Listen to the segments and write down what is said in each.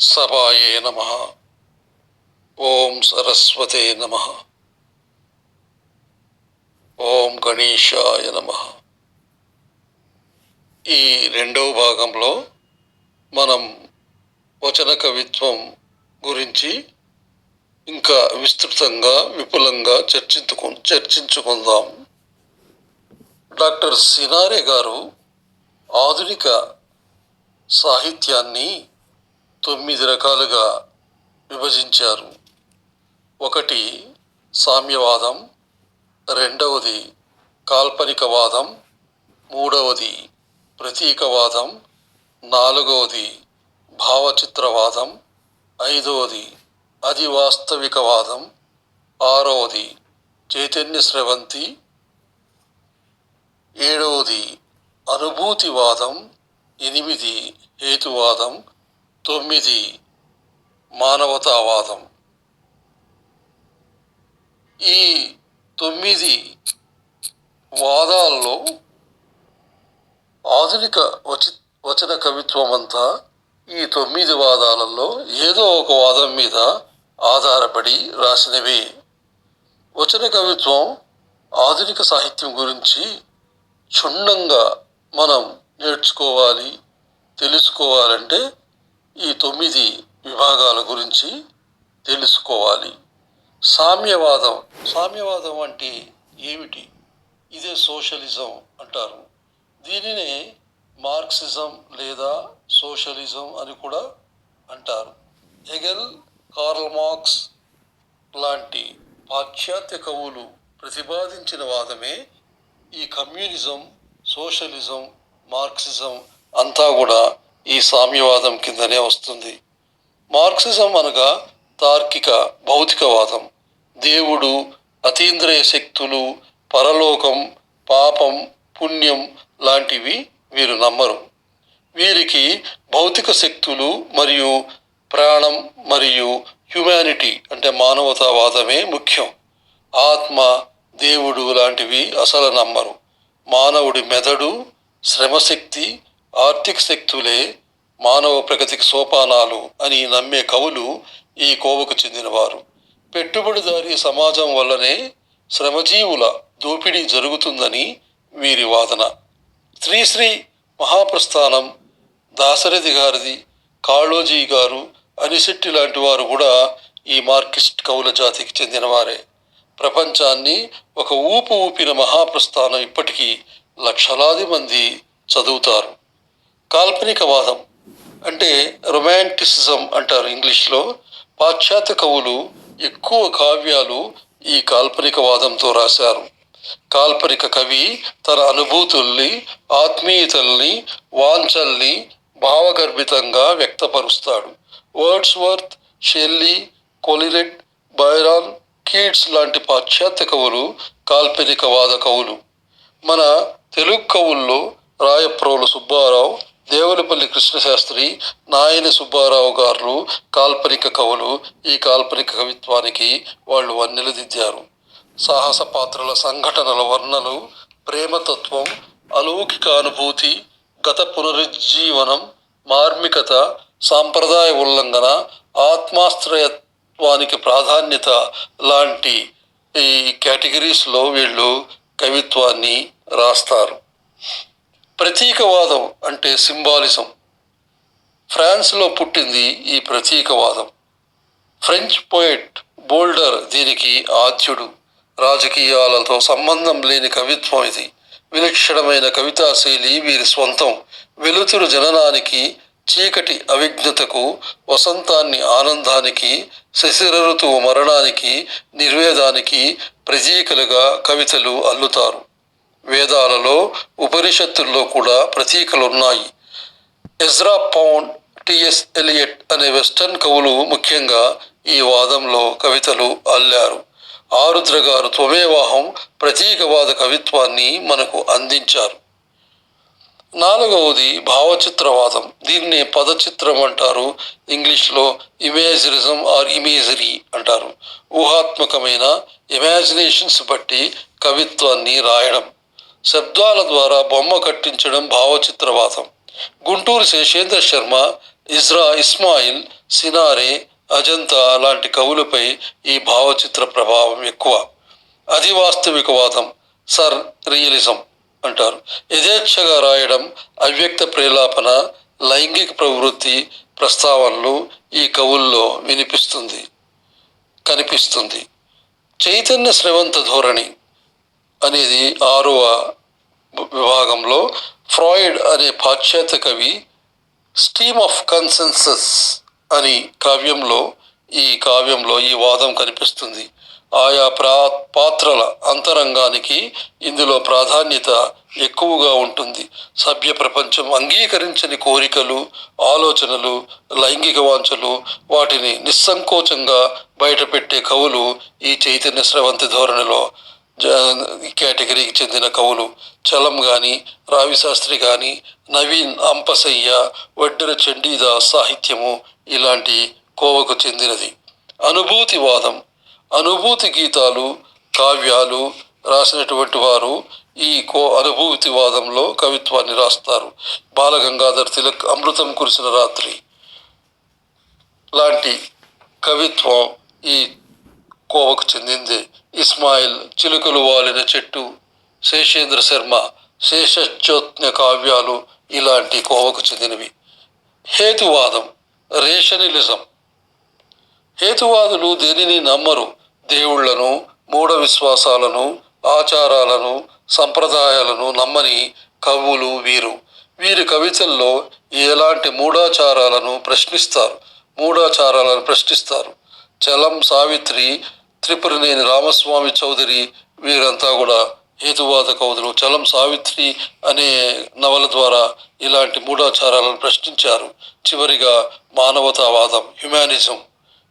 సభాయే నమ. ఓం సరస్వతే నమ. ఓం గణేశాయ నమ. ఈ రెండవ భాగంలో మనం వచన కవిత్వం గురించి ఇంకా విస్తృతంగా విపులంగా చర్చించుకు చర్చించుకుందాం. డాక్టర్ సినారే గారు ఆధునిక సాహిత్యాన్ని తొమ్మిది రకాలుగా విభజించారు. ఒకటి సామ్యవాదం రెండవది కాల్పనికవాదం మూడవది ప్రతీకవాదం నాలుగవది భావచిత్రవాదం ఐదవది అధివాస్తవికవాదం ఆరవది చైతన్య స్రవంతి ఏడవది అనుభూతివాదం ఎనిమిది హేతువాదం తొమ్మిది మానవతావాదం. ఈ తొమ్మిది వాదాల్లో ఆధునిక వచి వచన కవిత్వం అంతా ఈ తొమ్మిది వాదాలలో ఏదో ఒక వాదం మీద ఆధారపడి రాసినవి. వచన కవిత్వం ఆధునిక సాహిత్యం గురించి క్షుణ్ణంగా మనం నేర్చుకోవాలి తెలుసుకోవాలంటే ఈ తొమ్మిది విభాగాల గురించి తెలుసుకోవాలి. సామ్యవాదం. సామ్యవాదం అంటే ఏమిటి? ఇదే సోషలిజం అంటారు. దీనినే మార్క్సిజం లేదా సోషలిజం అని కూడా అంటారు. హెగెల్ కార్ల్ మార్క్స్ లాంటి పాశ్చాత్య కవులు ప్రతిపాదించిన వాదమే ఈ కమ్యూనిజం సోషలిజం మార్క్సిజం అంతా కూడా ఈ సామ్యవాదం కిందనే వస్తుంది. మార్క్సిజం అనగా తార్కిక భౌతికవాదం. దేవుడు అతీంద్రియ శక్తులు పరలోకం పాపం పుణ్యం లాంటివి వీరు నమ్మరు. వీరికి భౌతిక శక్తులు మరియు ప్రాణం మరియు హ్యుమానిటీ అంటే మానవతావాదమే ముఖ్యం. ఆత్మ దేవుడు లాంటివి అసలు నమ్మరు. మానవుడి మెదడు శ్రమశక్తి ఆర్థిక శక్తులే మానవ ప్రగతికి సోపానాలు అని నమ్మే కవులు ఈ కోవకు చెందినవారు. పెట్టుబడిదారీ సమాజం వల్లనే శ్రమజీవుల దోపిడీ జరుగుతుందని వీరి వాదన. శ్రీశ్రీ మహాప్రస్థానం దాశరథి గారిది కాళోజీ గారు అనిశెట్టి లాంటి వారు కూడా ఈ మార్కిస్ట్ కవుల జాతికి చెందినవారే. ప్రపంచాన్ని ఒక ఊపు ఊపిన మహాప్రస్థానం ఇప్పటికీ లక్షలాది మంది చదువుతారు. కాల్పనికవాదం అంటే రొమాంటిసిజం అంటారు ఇంగ్లీష్లో. పాశ్చాత్య కవులు ఎక్కువ కావ్యాలు ఈ కాల్పనికవాదంతో రాశారు. కాల్పనిక కవి తన అనుభూతుల్ని ఆత్మీయతల్ని వాంఛల్ని భావగర్భితంగా వ్యక్తపరుస్తాడు. Wordsworth Shelley Coleridge Byron Keats లాంటి పాశ్చాత్య కవులు కాల్పనికవాద కవులు. మన తెలుగు కవుల్లో రాయప్రోలు సుబ్బారావు దేవులపల్లి కృష్ణశాస్త్రి నాయని సుబ్బారావు గారు కాల్పనిక కవులు. ఈ కాల్పనిక కవిత్వానికి వాళ్ళు వన్నెలదిద్దారు సాహస పాత్రల సంఘటనల వర్ణలు ప్రేమతత్వం అలౌకిక అనుభూతి గత పునరుజ్జీవనం మార్మికత సాంప్రదాయ ఉల్లంఘన ఆత్మాశ్రయత్వానికి ప్రాధాన్యత లాంటి ఈ కేటగిరీస్లో వీళ్ళు కవిత్వాన్ని రాస్తారు. ప్రతీకవాదం అంటే సింబాలిజం. ఫ్రాన్స్లో పుట్టింది ఈ ప్రతీకవాదం. ఫ్రెంచ్ పోయిట్ బోల్డర్ దీనికి ఆద్యుడు. రాజకీయాలతో సంబంధం లేని కవిత్వం ఇది. విలక్షణమైన కవితా శైలి వీరి స్వంతం. వెలుతురు జననానికి చీకటి అవిజ్ఞతకు వసంతాన్ని ఆనందానికి శశిర ఋతువు మరణానికి నిర్వేదానికి ప్రజీకలుగా కవితలు అల్లుతారు. వేదాలలో ఉపనిషత్తుల్లో కూడా ప్రతీకలు ఉన్నాయి Ezra Pound T S Eliot అనే వెస్టర్న్ కవులు ముఖ్యంగా ఈ వాదంలో కవితలు అల్లారు. ఆరుద్ర గారు త్వమేవాహం ప్రతీకవాద కవిత్వాన్ని మనకు అందించారు. నాలుగవది భావచిత్రవాదం. దీన్ని పదచిత్రం అంటారు. ఇంగ్లీష్లో ఇమేజరిజం ఆర్ ఇమేజరీ అంటారు. ఊహాత్మకమైన ఇమాజినేషన్స్ బట్టి కవిత్వాన్ని రాయడం. శబ్దాల ద్వారా బొమ్మ కట్టించడం భావచిత్రవాదం. గుంటూరు శేషేంద్ర శర్మ ఇజ్రా ఇస్మాయిల్ సినారే అజంతా లాంటి కవులపై ఈ భావచిత్ర ప్రభావం ఎక్కువ. అధివాస్తవికవాదం సర్ రియలిజం అంటారు. యథేచ్ఛగా రాయడం అవ్యక్త ప్రేలాపన లైంగిక ప్రవృత్తి ప్రస్తావనలు ఈ కవుల్లో వినిపిస్తుంది కనిపిస్తుంది. చైతన్య స్రవంత ధోరణి అనేది ఆరవ విభాగంలో ఫ్రాయిడ్ అనే పాశ్చాత్య కవి స్టీమ్ ఆఫ్ కన్సెన్సస్ అని కావ్యంలో ఈ కావ్యంలో ఈ వాదం కనిపిస్తుంది. ఆయా ప్రా పాత్రల అంతరంగానికి ఇందులో ప్రాధాన్యత ఎక్కువగా ఉంటుంది. సభ్య ప్రపంచం అంగీకరించని కోరికలు ఆలోచనలు లైంగిక వాంఛలు వాటిని నిస్సంకోచంగా బయటపెట్టే కవులు ఈ చైతన్య స్రవంతి ధోరణిలో కేటగిరీకి చెందిన కవులు చలం గాని రావిశాస్త్రి గాని నవీన్ అంపసయ్య వడ్డెర చండీదాస్ సాహిత్యము ఇలాంటి కోవకు చెందినది. అనుభూతివాదం అనుభూతి గీతాలు కావ్యాలు రాసినటువంటి వారు ఈ కో అనుభూతివాదంలో కవిత్వాన్ని రాస్తారు. బాలగంగాధర్ తిలక్ అమృతం కురిసిన రాత్రి. లాంటి కవిత్వం ఈ కోవకు చెందింది. ఇస్మాయిల్ చిలుకలు వాలిన చెట్టు శేషేంద్ర శర్మ శేషచోత్న కావ్యాలు ఇలాంటి కోవకు చెందినవి. హేతువాదం రేషనలిజం. హేతువాదులు దేనిని నమ్మరు? దేవుళ్ళను మూఢ విశ్వాసాలను ఆచారాలను సంప్రదాయాలను నమ్మని కవులు వీరు. వీరి కవితల్లో ఎలాంటి మూఢాచారాలను ప్రశ్నిస్తారు? మూఢాచారాలను ప్రశ్నిస్తారు. చలం సావిత్రి త్రిపురనేని రామస్వామి చౌదరి వీరంతా కూడా హేతువాద కవులు. చలం సావిత్రి అనే నవల ద్వారా ఇలాంటి మూఢాచారాలను ప్రశ్నించారు. చివరిగా మానవతావాదం హ్యుమానిజం.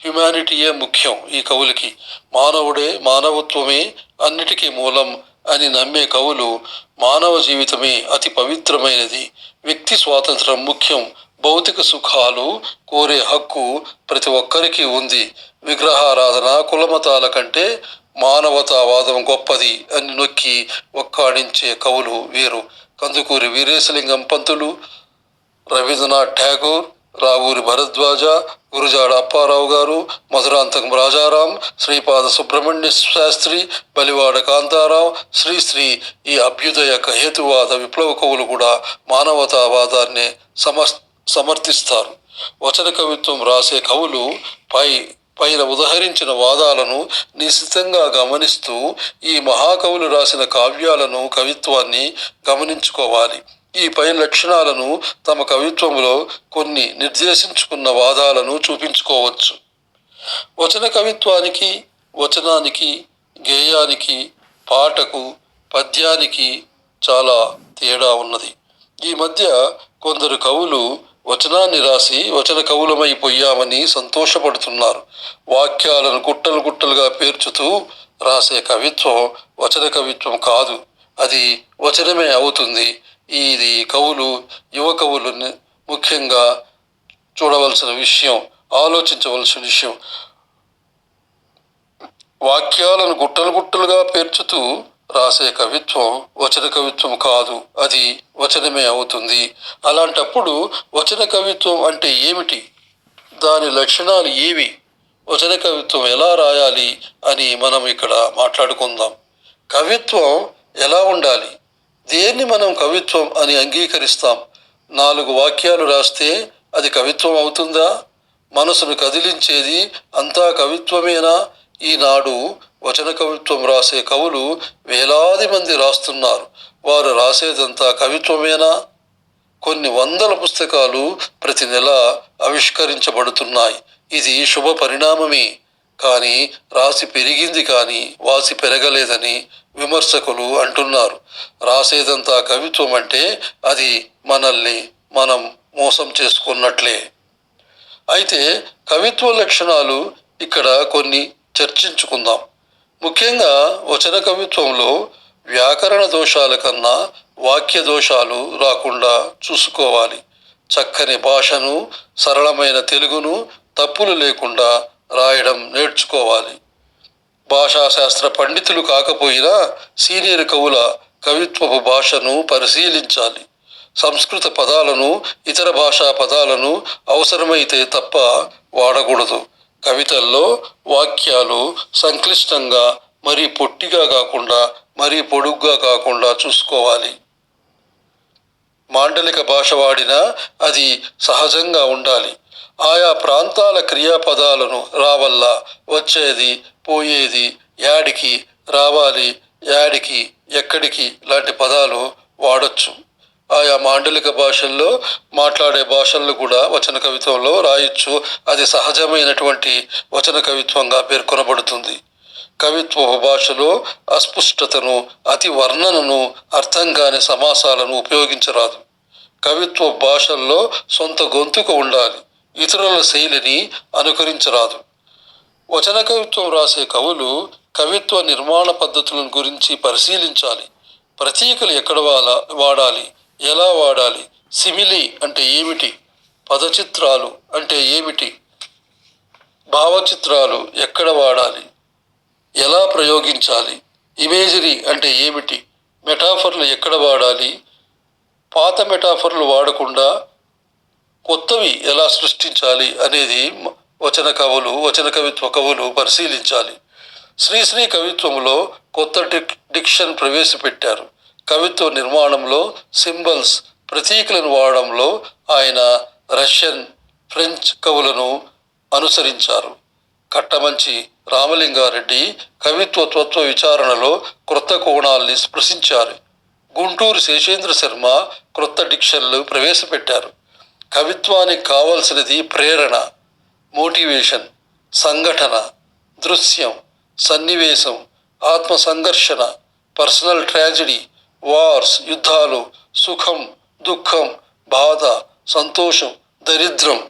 హ్యుమానిటీయే ముఖ్యం ఈ కవులకి? మానవుడే మానవత్వమే అన్నిటికీ మూలం అని నమ్మే కవులు మానవ జీవితమే అతి పవిత్రమైనది. వ్యక్తి స్వాతంత్రం ముఖ్యం భౌతిక సుఖాలు కోరే హక్కు ప్రతి ఒక్కరికి ఉంది. విగ్రహారాధన కులమతాల కంటే మానవతావాదం గొప్పది అని నొక్కి ఒక్కాడించే కవులు వీరు. కందుకూరి వీరేశలింగం పంతులు రవీంద్రనాథ్ ఠాగూర్ రావూరి భరద్వాజ గురుజాడ అప్పారావు గారు మధురాంతకం రాజారాం శ్రీపాద సుబ్రహ్మణ్య శాస్త్రి బలివాడ కాంతారావు శ్రీశ్రీ ఈ అభ్యుదయ హేతువాద విప్లవ కవులు కూడా మానవతావాదాన్ని సమస్ సమర్థిస్తారు. వచన కవిత్వం రాసే కవులు పై పైన ఉదహరించిన వాదాలను నిశితంగా గమనిస్తూ ఈ మహాకవులు రాసిన కావ్యాలను కవిత్వాన్ని గమనించుకోవాలి. ఈ పై లక్షణాలను తమ కవిత్వంలో కొన్ని నిర్దేశించుకున్న వాదాలను చూపించుకోవచ్చు. వచన కవిత్వానికి వచనానికి గేయానికి పాటకు పద్యానికి చాలా తేడా ఉన్నది. ఈ మధ్య కొందరు కవులు వచనాన్ని రాసి వచన కవులమైపోయామని సంతోషపడుతున్నారు. వాక్యాలను గుట్టలు గుట్టలుగా పేర్చుతూ రాసే కవిత్వం వచన కవిత్వం కాదు. అది వచనమే అవుతుంది. ఇది కవులు యువ కవులు ముఖ్యంగా చూడవలసిన విషయం ఆలోచించవలసిన విషయం. వాక్యాలను గుట్టలు గుట్టలుగా పేర్చుతూ రాసే కవిత్వం వచన కవిత్వం కాదు. అది వచనమే అవుతుంది. అలాంటప్పుడు వచన కవిత్వం అంటే ఏమిటి? దాని లక్షణాలు ఏవి? వచన కవిత్వం ఎలా రాయాలి అని మనం ఇక్కడ మాట్లాడుకుందాం. కవిత్వం ఎలా ఉండాలి? దేన్ని మనం కవిత్వం అని అంగీకరిస్తాం? నాలుగు వాక్యాలు రాస్తే అది కవిత్వం అవుతుందా? మనసును కదిలించేది అంతా కవిత్వమేనా? ఈనాడు వచన కవిత్వం రాసే కవులు వేలాది మంది రాస్తున్నారు. వారు రాసేదంతా కవిత్వమేనా? కొన్ని వందల పుస్తకాలు ప్రతి నెల ఆవిష్కరించబడుతున్నాయి. ఇది శుభ పరిణామమే. కానీ రాసి పెరిగింది కానీ వాసి పెరగలేదని విమర్శకులు అంటున్నారు. రాసేదంతా కవిత్వం అంటే అది మనల్ని మనం మోసం చేసుకున్నట్లే. అయితే కవిత్వ లక్షణాలు ఇక్కడ కొన్ని చర్చించుకుందాం. ముఖ్యంగా వచన కవిత్వంలో వ్యాకరణ దోషాల కన్నా వాక్య దోషాలు రాకుండా చూసుకోవాలి. చక్కని భాషను సరళమైన తెలుగును తప్పులు లేకుండా రాయడం నేర్చుకోవాలి. భాషాశాస్త్ర పండితులు కాకపోయినా సీనియర్ కవుల కవిత్వపు భాషను పరిశీలించాలి. సంస్కృత పదాలను ఇతర భాషా పదాలను అవసరమైతే తప్ప వాడకూడదు. కవితల్లో వాక్యాలు సంక్లిష్టంగా మరీ పొట్టిగా కాకుండా మరీ పొడుగ్గా కాకుండా చూసుకోవాలి. మాండలిక భాష వాడినా అది సహజంగా ఉండాలి. ఆయా ప్రాంతాల క్రియాపదాలను రావల్ల వచ్చేది పోయేది యాడికి రావాలి యాడికి ఎక్కడికి లాంటి పదాలు వాడచ్చు. ఆయా మాండలిక భాషల్లో మాట్లాడే భాషల్లో కూడా వచన కవిత్వంలో రాయొచ్చు. అది సహజమైనటువంటి వచన కవిత్వంగా పేర్కొనబడుతుంది. కవిత్వ భాషలో అస్పష్టతను అతి వర్ణనను అర్థం కాని సమాసాలను ఉపయోగించరాదు. కవిత్వ భాషల్లో సొంత గొంతుక ఉండాలి ఇతరుల శైలిని అనుకరించరాదు. వచన కవిత్వం రాసే కవులు కవిత్వ నిర్మాణ పద్ధతులను గురించి పరిశీలించాలి. ప్రతీకలు ఎక్కడ వాడాలి ఎలా వాడాలి సిమిలి అంటే ఏమిటి పదచిత్రాలు అంటే ఏమిటి భావచిత్రాలు ఎక్కడ వాడాలి ఎలా ప్రయోగించాలి? ఇమేజరీ అంటే ఏమిటి? మెటాఫర్లు ఎక్కడ వాడాలి? పాత మెటాఫర్లు వాడకుండా కొత్తవి ఎలా సృష్టించాలి అనేది వచన కవులు వచన కవిత్వ కవులు పరిశీలించాలి. శ్రీశ్రీ కవిత్వంలో కొత్త డిక్ డిక్షన్ ప్రవేశపెట్టారు. కవిత్వ నిర్మాణంలో సింబల్స్ ప్రతీకలను వాడడంలో ఆయన రష్యన్ ఫ్రెంచ్ కవులను అనుసరించారు. కట్టమంచి రామలింగారెడ్డి కవిత్వ తత్వ విచారణలో క్రొత్త కోణాల్ని స్పృశించారు. గుంటూరు శేషేంద్ర శర్మ క్రొత్త డిక్షన్లు ప్రవేశపెట్టారు. కవిత్వానికి కావలసినది ప్రేరణ మోటివేషన్ సంఘటన దృశ్యం సన్నివేశం ఆత్మ సంఘర్షణ పర్సనల్ ట్రాజడీ వార్స్ యుద్ధాలు సుఖం దుఃఖం బాధ సంతోషం దరిద్రం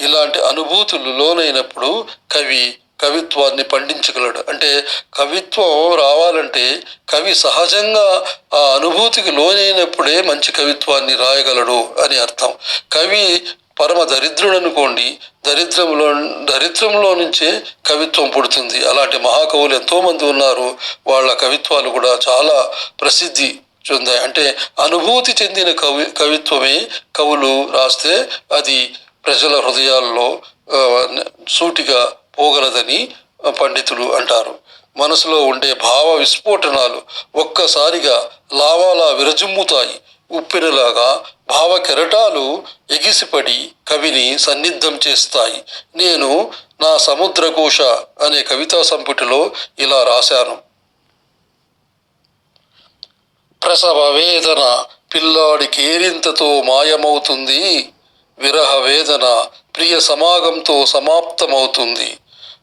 ఇలాంటి అనుభూతులు లోనైనప్పుడు కవి కవిత్వాన్ని పండించగలడు. అంటే కవిత్వం రావాలంటే కవి సహజంగా ఆ అనుభూతికి లోనైనప్పుడే మంచి కవిత్వాన్ని రాయగలడు అని అర్థం. కవి పరమ దరిద్రుడు అనుకోండి దరిద్రంలో దరిద్రంలో నుంచే కవిత్వం పుడుతుంది. అలాంటి మహాకవులు ఎంతోమంది ఉన్నారు. వాళ్ళ కవిత్వాలు కూడా చాలా ప్రసిద్ధి చెందాయి. అంటే అనుభూతి చెందిన కవి కవిత్వమే కవులు రాస్తే అది ప్రజల హృదయాల్లో సూటిగా పోగలదని పండితులు అంటారు. మనసులో ఉండే భావ విస్ఫోటనాలు ఒక్కసారిగా లావాలా విరజిమ్ముతాయి. ఉప్పెనలాగా భావ కెరటాలు ఎగిసిపడి కవిని సన్నిద్ధం చేస్తాయి. నేను నా సముద్రకోశ అనే కవితా సంపుటిలో ఇలా రాశాను. ప్రసవ వేదన పిల్లాడి కేరింతతో మాయమవుతుంది. విరహ వేదన ప్రియ సమాగంతో సమాప్తమవుతుంది.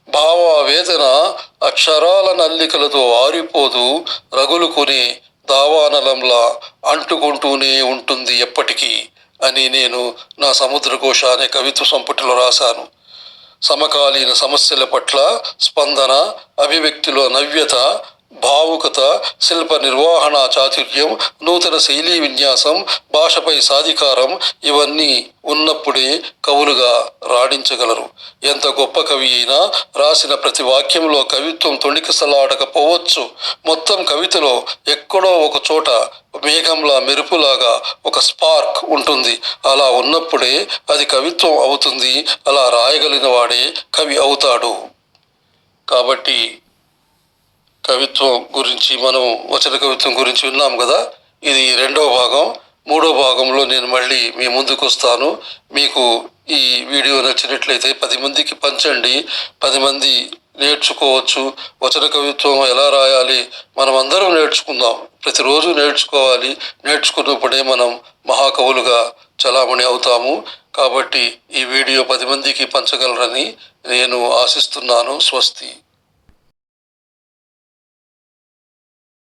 భావ వేదన అక్షరాల నల్లికలతో ఆరిపోదు రగులుకునే దావానలంలా అంటుకుంటూనే ఉంటుంది ఎప్పటికీ అని నేను నా సముద్రకోశ అనే కవిత్వ సంపుటిలో రాశాను. సమకాలీన సమస్యల పట్ల స్పందన అభివ్యక్తిలో నవ్యత భావుకత శిల్ప నిర్వహణ చాతుర్యం నూతన శైలీ విన్యాసం భాషపై సాధికారం ఇవన్నీ ఉన్నప్పుడే కవులుగా రాణించగలరు. ఎంత గొప్ప కవి అయినా రాసిన ప్రతి వాక్యంలో కవిత్వం తొణికిసలాడకపోవచ్చు. మొత్తం కవితలో ఎక్కడో ఒక చోట మేఘంలా మెరుపులాగా ఒక స్పార్క్ ఉంటుంది. అలా ఉన్నప్పుడే అది కవిత్వం అవుతుంది. అలా రాయగలిగిన వాడే కవి అవుతాడు. కాబట్టి కవిత్వం గురించి మనం వచన కవిత్వం గురించి విన్నాం కదా? ఇది రెండవ భాగం. మూడో భాగంలో నేను మళ్ళీ మీ ముందుకు వస్తాను. మీకు ఈ వీడియో నచ్చినట్లయితే పది మందికి పంచండి. పది మంది నేర్చుకోవచ్చు. వచన కవిత్వం ఎలా రాయాలి? మనం అందరం నేర్చుకుందాం. ప్రతిరోజు నేర్చుకోవాలి. నేర్చుకున్నప్పుడే మనం మహాకవులుగా చలామణి అవుతాము. కాబట్టి ఈ వీడియో పది మందికి పంచగలరని నేను ఆశిస్తున్నాను. స్వస్తి.